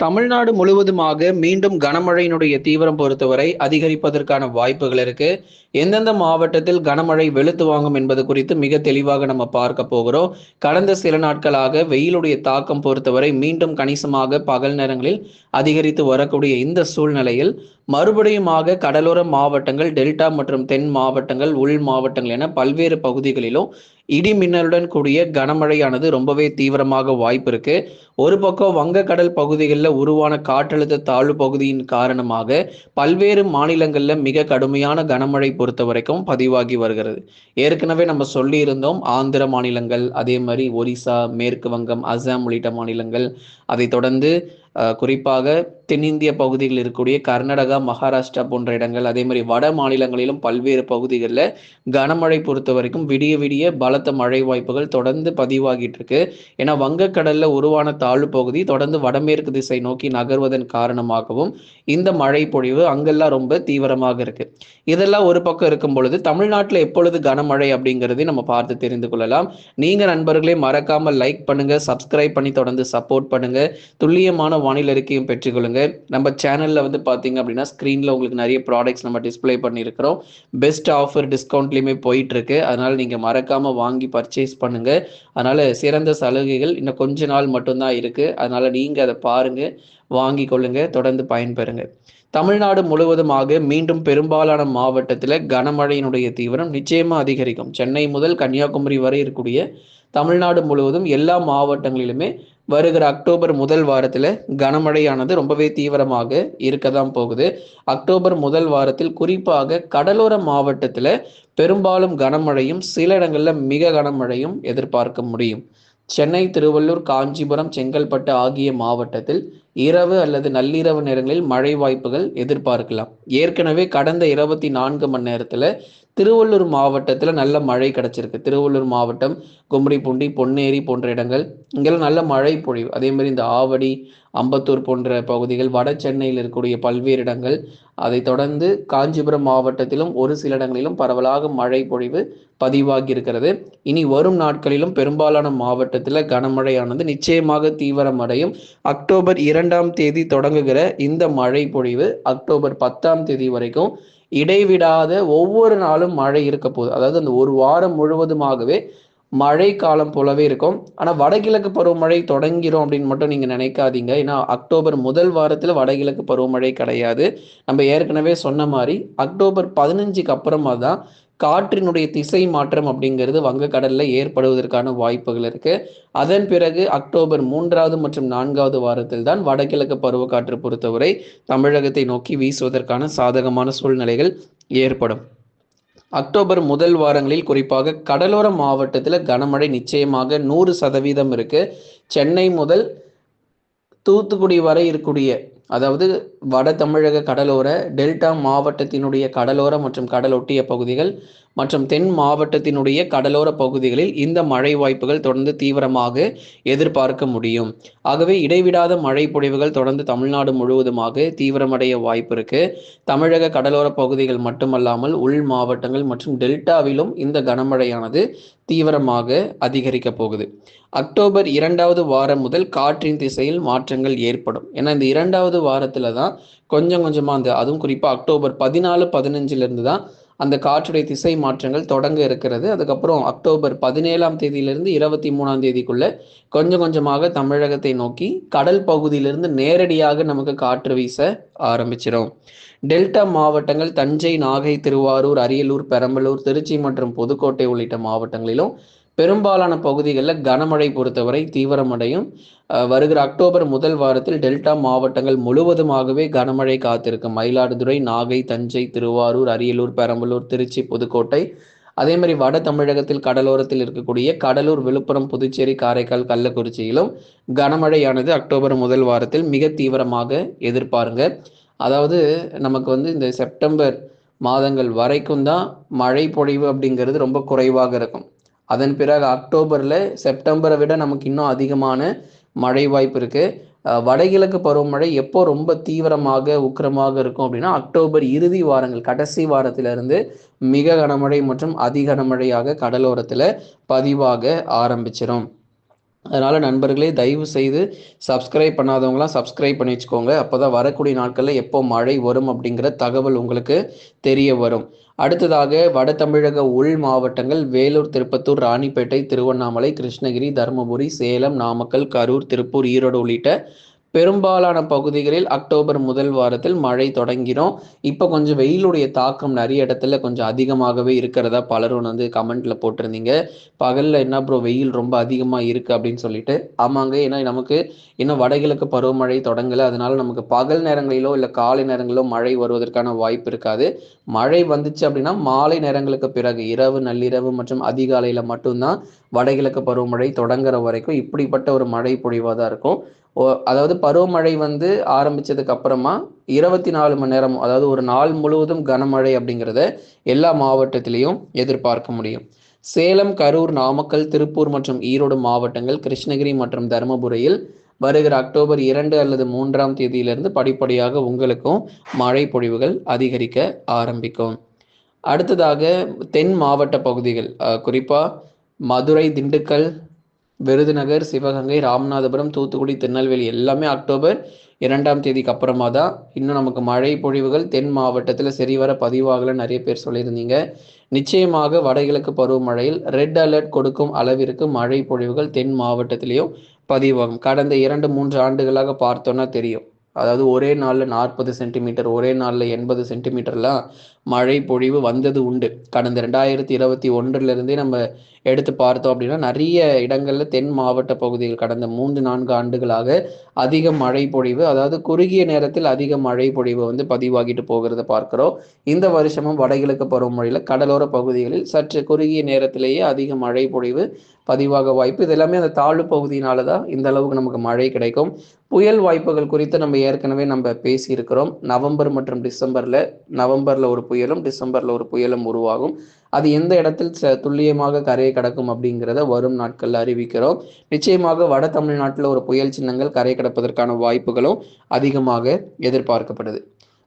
தமிழ்நாடு முழுவதுமாக மீண்டும் கனமழையினுடைய தீவிரம் பொறுத்தவரை அதிகரிப்பதற்கான வாய்ப்புகள் இருக்கு. எந்தெந்த மாவட்டத்தில் கனமழை வெளுத்து வாங்கும் என்பது குறித்து மிக தெளிவாக நம்ம பார்க்க போகிறோம். கடந்த சில நாட்களாக வெயிலுடைய தாக்கம் பொறுத்தவரை மீண்டும் கணிசமாக பகல் நேரங்களில் அதிகரித்து வரக்கூடிய இந்த சூழ்நிலையில் மறுபடியுமாக கடலோர மாவட்டங்கள் டெல்டா மற்றும் தென் மாவட்டங்கள் உள் மாவட்டங்கள் என பல்வேறு பகுதிகளிலும் இடி மின்னலுடன் கூடிய கனமழையானது ரொம்பவே தீவிரமாக வாய்ப்பு இருக்கு. ஒரு பக்கம் வங்கக்கடல் பகுதிகளில் உருவான காற்றழுத்த தாழ்வு பகுதியின் காரணமாக பல்வேறு மாநிலங்களில் மிக கடுமையான கனமழை பொறுத்த வரைக்கும் பதிவாகி வருகிறது. ஏற்கனவே நம்ம சொல்லியிருந்தோம் ஆந்திர மாநிலங்கள் அதே மாதிரி ஒரிசா மேற்கு வங்கம் அசாம் உள்ளிட்ட மாநிலங்கள். அதை தொடர்ந்து குறிப்பாக தென்னிந்திய பகுதிகளில் இருக்கக்கூடிய கர்நாடகா மகாராஷ்டிரா போன்ற இடங்கள் அதே மாதிரி வட மாநிலங்களிலும் பல்வேறு பகுதிகளில் கனமழை பொறுத்த வரைக்கும் விடிய விடிய பலத்த மழை வாய்ப்புகள் தொடர்ந்து பதிவாகிட்டு இருக்கு. ஏன்னா வங்கக்கடல்ல உருவான தாழ்வு பகுதி தொடர்ந்து வடமேற்கு திசை நோக்கி நகர்வதன் காரணமாகவும் இந்த மழை பொழிவு அங்கெல்லாம் ரொம்ப தீவிரமாக இருக்கு. இதெல்லாம் ஒரு பக்கம் இருக்கும் பொழுது தமிழ்நாட்டில் எப்பொழுது கனமழை அப்படிங்கிறதை நம்ம பார்த்து தெரிந்து கொள்ளலாம். நீங்க நண்பர்களே மறக்காம லைக் பண்ணுங்க சப்ஸ்கிரைப் பண்ணி தொடர்ந்து சப்போர்ட் பண்ணுங்க. துல்லியமான வானிலை அறிக்கையும் பெற்றுக்கொள்ளுங்க. நம்ம சேனலில் வந்து பார்த்தீங்க அப்படின்னா ஸ்க்ரீனில் உங்களுக்கு நிறைய ப்ராடக்ட்ஸ் நம்ம டிஸ்பிளே பண்ணியிருக்கிறோம். பெஸ்ட் ஆஃபர் டிஸ்கவுண்ட்லையுமே போயிட்டுருக்கு. அதனால் நீங்கள் மறக்காமல் வாங்கி பர்ச்சேஸ் பண்ணுங்க. அதனால் சிறந்த சலுகைகள் இன்னும் கொஞ்ச நாள் மட்டும்தான் இருக்குது அதனால் நீங்கள் அதை பாருங்கள் வாங்கி கொள்ளுங்க தொடர்ந்து பயன்பெறுங்க. தமிழ்நாடு முழுவதுமாக மீண்டும் பெரும்பாலான மாவட்டத்தில் கனமழையினுடைய தீவிரம் நிச்சயமாக அதிகரிக்கும். சென்னை முதல் கன்னியாகுமரி வரை இருக்கக்கூடிய தமிழ்நாடு முழுவதும் எல்லா மாவட்டங்களிலுமே வருகிற அக்டோபர் முதல் வாரத்தில் கனமழையானது ரொம்பவே தீவிரமாக இருக்க தான் போகுது. அக்டோபர் முதல் வாரத்தில் குறிப்பாக கடலோர மாவட்டத்தில் பெரும்பாலும் கனமழையும் சில இடங்களில் மிக கனமழையும் எதிர்பார்க்க முடியும். சென்னை திருவள்ளூர் காஞ்சிபுரம் செங்கல்பட்டு ஆகிய மாவட்டத்தில் இரவு அல்லது நள்ளிரவு நேரங்களில் மழை வாய்ப்புகள் எதிர்பார்க்கலாம். ஏற்கனவே கடந்த இருபத்தி நான்கு மணி நேரத்தில் திருவள்ளூர் மாவட்டத்தில் நல்ல மழை கிடச்சிருக்கு. திருவள்ளூர் மாவட்டம் கும்மிடிப்பூண்டி பொன்னேரி போன்ற இடங்கள் இங்கெல்லாம் நல்ல மழை பொழிவு. அதே மாதிரி இந்த ஆவடி அம்பத்தூர் போன்ற பகுதிகள் வட சென்னையில் இருக்கக்கூடிய பல்வேறு இடங்கள். அதை தொடர்ந்து காஞ்சிபுரம் மாவட்டத்திலும் ஒரு சில இடங்களிலும் பரவலாக மழை பொழிவு பதிவாகி இருக்கிறது இனி வரும் நாட்களிலும் பெரும்பாலான மாவட்டத்தில் கனமழையானது நிச்சயமாக தீவிரமடையும். அக்டோபர் இரண்டாம் தேதி தொடங்குகிற இந்த மழை பொழிவு அக்டோபர் பத்தாம் தேதி வரைக்கும் இடைவிடாத ஒவ்வொரு நாளும் மழை இருக்க போகுது அதாவது அந்த ஒரு வாரம் முழுவதுமாகவே மழை காலம் போலவே இருக்கும். ஆனால் வடகிழக்கு பருவமழை தொடங்கிரும் அப்படின்னு மட்டும் நீங்கள் நினைக்காதீங்க. ஏன்னா அக்டோபர் முதல் வாரத்தில் வடகிழக்கு பருவமழை கிடையாது. நம்ம ஏற்கனவே சொன்ன மாதிரி அக்டோபர் பதினஞ்சுக்கு அப்புறமா தான் காற்றினுடைய திசை மாற்றம் அப்படிங்கிறது வங்கக்கடலில் ஏற்படுவதற்கான வாய்ப்புகள் இருக்கு. அதன் பிறகு அக்டோபர் மூன்றாவது மற்றும் நான்காவது வாரத்தில் தான் வடகிழக்கு பருவக்காற்று பொறுத்தவரை தமிழகத்தை நோக்கி வீசுவதற்கான சாதகமான சூழ்நிலைகள் ஏற்படும். அக்டோபர் முதல் வாரங்களில் குறிப்பாக கடலோர மாவட்டத்தில் கனமழை நிச்சயமாக நூறு சதவீதம் இருக்கு. சென்னை முதல் தூத்துக்குடி வரை இருக்கக்கூடிய அதாவது வட தமிழக கடலோர டெல்டா மாவட்டத்தினுடைய கடலோர மற்றும் கடலொட்டிய பகுதிகள் மற்றும் தென் மாவட்டத்தினுடைய கடலோர பகுதிகளில் இந்த மழை வாய்ப்புகள் தொடர்ந்து தீவிரமாக எதிர்பார்க்க முடியும். ஆகவே இடைவிடாத மழை பொழிவுகள் தொடர்ந்து தமிழ்நாடு முழுவதுமாக தீவிரமடைய வாய்ப்பு இருக்கு. தமிழக கடலோர பகுதிகள் மட்டுமல்லாமல் உள் மாவட்டங்கள் மற்றும் டெல்டாவிலும் இந்த கனமழையானது தீவிரமாக அதிகரிக்க போகுது. அக்டோபர் இரண்டாவது வாரம் முதல் காற்றின் திசையில் மாற்றங்கள் ஏற்படும். ஏன்னா இந்த இரண்டாவது வாரத்துல தான் கொஞ்சம் கொஞ்சமா அந்த அதுவும் குறிப்பா அக்டோபர் பதினாலு பதினஞ்சுல இருந்து தான் அந்த காற்றுடைய திசை மாற்றங்கள் தொடங்க இருக்கிறது. அதுக்கப்புறம் அக்டோபர் பதினேழாம் தேதியிலிருந்து இருபத்தி மூணாம் தேதிக்குள்ள கொஞ்சம் கொஞ்சமாக தமிழகத்தை நோக்கி கடல் பகுதியிலிருந்து நேரடியாக நமக்கு காற்று வீச ஆரம்பிச்சிடும் டெல்டா மாவட்டங்கள் தஞ்சை நாகை திருவாரூர் அரியலூர் பெரம்பலூர் திருச்சி மற்றும் புதுக்கோட்டை உள்ளிட்ட மாவட்டங்களிலும் பெரும்பாலான பகுதிகளில் கனமழை பொறுத்தவரை தீவிரமடையும். வருகிற அக்டோபர் முதல் வாரத்தில் டெல்டா மாவட்டங்கள் முழுவதுமாகவே கனமழை காத்திருக்கும். மயிலாடுதுறை நாகை தஞ்சை திருவாரூர் அரியலூர் பெரம்பலூர் திருச்சி புதுக்கோட்டை. அதே மாதிரி வட தமிழகத்தில் கடலோரத்தில் இருக்கக்கூடிய கடலூர் விழுப்புரம் புதுச்சேரி காரைக்கால் கள்ளக்குறிச்சியிலும் கனமழையானது அக்டோபர் முதல் வாரத்தில் மிக தீவிரமாக எதிர்பாருங்க. அதாவது நமக்கு வந்து இந்த செப்டம்பர் மாதங்கள் வரைக்கும் தான் மழை பொழிவு அப்படிங்கிறது ரொம்ப குறைவாக இருக்கும். அதன் பிறகு அக்டோபரில் செப்டம்பரை விட நமக்கு இன்னும் அதிகமான மழை வாய்ப்பு இருக்குது வடகிழக்கு பருவமழை எப்போ ரொம்ப தீவிரமாக உக்கிரமாக இருக்கும் அப்படின்னா அக்டோபர் இறுதி வாரங்கள் கடைசி வாரத்திலிருந்து மிக கனமழை மற்றும் அதி கனமழையாக கடலோரத்தில் பதிவாக ஆரம்பிச்சிடும் அதனால் நண்பர்களே தயவு செய்து சப்ஸ்கிரைப் பண்ணாதவங்களாம் சப்ஸ்கிரைப் பண்ணி வச்சுக்கோங்க. அப்போ தான் வரக்கூடிய நாட்களில் எப்போ மழை வரும் அப்படிங்கிற தகவல் உங்களுக்கு தெரிய வரும். அடுத்ததாக வட தமிழக உள் மாவட்டங்கள் வேலூர் திருப்பத்தூர் ராணிப்பேட்டை திருவண்ணாமலை கிருஷ்ணகிரி தருமபுரி சேலம் நாமக்கல் கரூர் திருப்பூர் ஈரோடு உள்ளிட்ட பெரும்பாலான பகுதிகளில் அக்டோபர் முதல் வாரத்தில் மழை தொடங்கிடும் இப்போ கொஞ்சம் வெயிலுடைய தாக்கம் நிறைய இடத்துல கொஞ்சம் அதிகமாகவே இருக்கிறதா பலரும் வந்து கமெண்ட்ல போட்டிருந்தீங்க. பகலில் என்ன ப்ரோ வெயில் ரொம்ப அதிகமாக இருக்குது அப்படின்னு சொல்லிட்டு. ஆமாங்க ஏன்னா நமக்கு இன்னும் வடகிழக்கு பருவமழை தொடங்கலை. அதனால நமக்கு பகல் நேரங்களிலோ இல்லை காலை நேரங்களிலோ மழை வருவதற்கான வாய்ப்பு இருக்காது. மழை வந்துச்சு அப்படின்னா மாலை நேரங்களுக்கு பிறகு இரவு நள்ளிரவு மற்றும் அதிகாலையில் மட்டும்தான் வடகிழக்கு பருவமழை தொடங்குற வரைக்கும் இப்படிப்பட்ட ஒரு மழை பொழிவாக தான் இருக்கும். அதாவது பருவமழை வந்து ஆரம்பித்ததுக்கு அப்புறமா இருபத்தி நாலு மணி நேரம் அதாவது ஒரு நாள் முழுவதும் கனமழை அப்படிங்கிறத எல்லா மாவட்டத்திலையும் எதிர்பார்க்க முடியும். சேலம் கரூர் நாமக்கல் திருப்பூர் மற்றும் ஈரோடு மாவட்டங்கள் கிருஷ்ணகிரி மற்றும் தருமபுரியில் வருகிற அக்டோபர் இரண்டு அல்லது மூன்றாம் தேதியிலிருந்து படிப்படியாக உங்களுக்கும் மழை பொழிவுகள் அதிகரிக்க ஆரம்பிக்கும். அடுத்ததாக தென் மாவட்ட பகுதிகள் குறிப்பாக மதுரை திண்டுக்கல் விருதுநகர் சிவகங்கை ராமநாதபுரம் தூத்துக்குடி திருநெல்வேலி எல்லாமே அக்டோபர் இரண்டாம் தேதிக்கு அப்புறமா தான் இன்னும் நமக்கு மழை பொழிவுகள் தென் மாவட்டத்தில் சரிவர பதிவாகல நிறைய பேர் சொல்லியிருந்தீங்க. நிச்சயமாக வடகிழக்கு பருவமழையில் ரெட் அலர்ட் கொடுக்கும் அளவிற்கு மழை பொழிவுகள் தென் மாவட்டத்திலையும் பதிவாகும். கடந்த இரண்டு மூன்று ஆண்டுகளாக பார்த்தோன்னா தெரியும். அதாவது ஒரே நாளில் நாற்பது சென்டிமீட்டர் ஒரே நாளில் எண்பது சென்டிமீட்டர்லாம் மழை பொழிவு வந்தது உண்டு. கடந்த ரெண்டாயிரத்தி இருபத்தி ஒன்றிலிருந்தே நம்ம எடுத்து பார்த்தோம் அப்படின்னா நிறைய இடங்களில் தென் மாவட்ட பகுதிகள் கடந்த மூன்று நான்கு ஆண்டுகளாக அதிக மழை பொழிவு அதாவது குறுகிய நேரத்தில் அதிக மழை பொழிவு வந்து பதிவாகிட்டு போகிறத பார்க்கிறோம். இந்த வருஷமும் வடகிழக்கு பருவமழையில் கடலோர பகுதிகளில் சற்று குறுகிய நேரத்திலேயே அதிக மழை பொழிவு பதிவாக வாய்ப்பு. இது எல்லாமே அந்த தாழ்வு பகுதியினால தான் இந்த அளவுக்கு நமக்கு மழை கிடைக்கும். புயல் வாய்ப்புகள் குறித்து நம்ம ஏற்கனவே நம்ம பேசியிருக்கிறோம். நவம்பர் மற்றும் டிசம்பரில் நவம்பரில் ஒரு புயலும் டிசம்பர்ல ஒரு புயலும் உருவாகும். அது எந்த இடத்தில் துல்லியமாக கரையை கடக்கும் அப்படிங்கிறத வரும் நாட்களில் அறிவிக்கிறோம். நிச்சயமாக வட தமிழ்நாட்டில் ஒரு புயல் சின்னங்கள் கரையை கடப்பதற்கான வாய்ப்புகளும் அதிகமாக எதிர்பார்க்கப்படுது.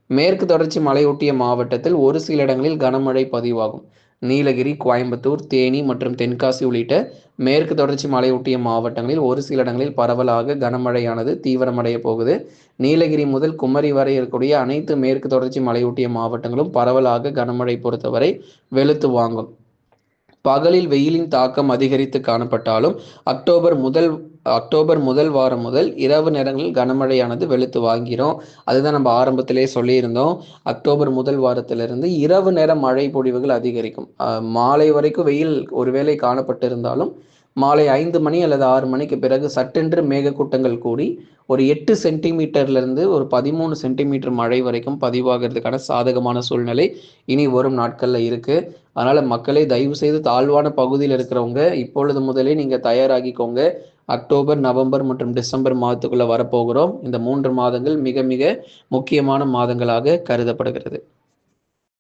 மேற்கு தொடர்ச்சி மலையொட்டிய மாவட்டத்தில் ஒரு சில இடங்களில் கனமழை பதிவாகும். நீலகிரி கோயம்புத்தூர் தேனி மற்றும் தென்காசி உள்ளிட்ட மேற்கு தொடர்ச்சி மலையொட்டிய மாவட்டங்களில் ஒரு சில இடங்களில் பரவலாக கனமழையானது தீவிரமடைய போகுது. நீலகிரி முதல் குமரி வரை இருக்கக்கூடிய அனைத்து மேற்கு தொடர்ச்சி மலையொட்டிய மாவட்டங்களும் பரவலாக கனமழை பொறுத்தவரை வெளுத்து வாங்கும். பகலில் வெயிலின் தாக்கம் அதிகரித்து காணப்பட்டாலும் அக்டோபர் முதல் அக்டோபர் முதல் வாரம் முதல் இரவு நேரங்களில் கனமழையானது வெளுத்து வாங்கிறோம். அதுதான் நம்ம ஆரம்பத்திலே சொல்லியிருந்தோம். அக்டோபர் முதல் வாரத்திலிருந்து இரவு நேர மழை பொழிவுகள் அதிகரிக்கும். மாலை வரைக்கும் வெயில் ஒருவேளை காணப்பட்டிருந்தாலும் மாலை ஐந்து மணி அல்லது ஆறு மணிக்கு பிறகு சட்டென்று மேகக்கூட்டங்கள் கூடி ஒரு எட்டு சென்டிமீட்டர்லேருந்து ஒரு பதிமூணு சென்டிமீட்டர் மழை வரைக்கும் பதிவாகிறதுக்கான சாதகமான சூழ்நிலை இனி வரும் நாட்களில் இருக்குது அதனால் மக்களை தயவு செய்து தாழ்வான பகுதியில் இருக்கிறவங்க இப்பொழுது முதலே நீங்கள் தயாராகிக்கோங்க. அக்டோபர் நவம்பர் மற்றும் டிசம்பர் மாதத்துக்குள்ளே வரப்போகிறோம். இந்த மூன்று மாதங்கள் மிக மிக முக்கியமான மாதங்களாக கருதப்படுகிறது.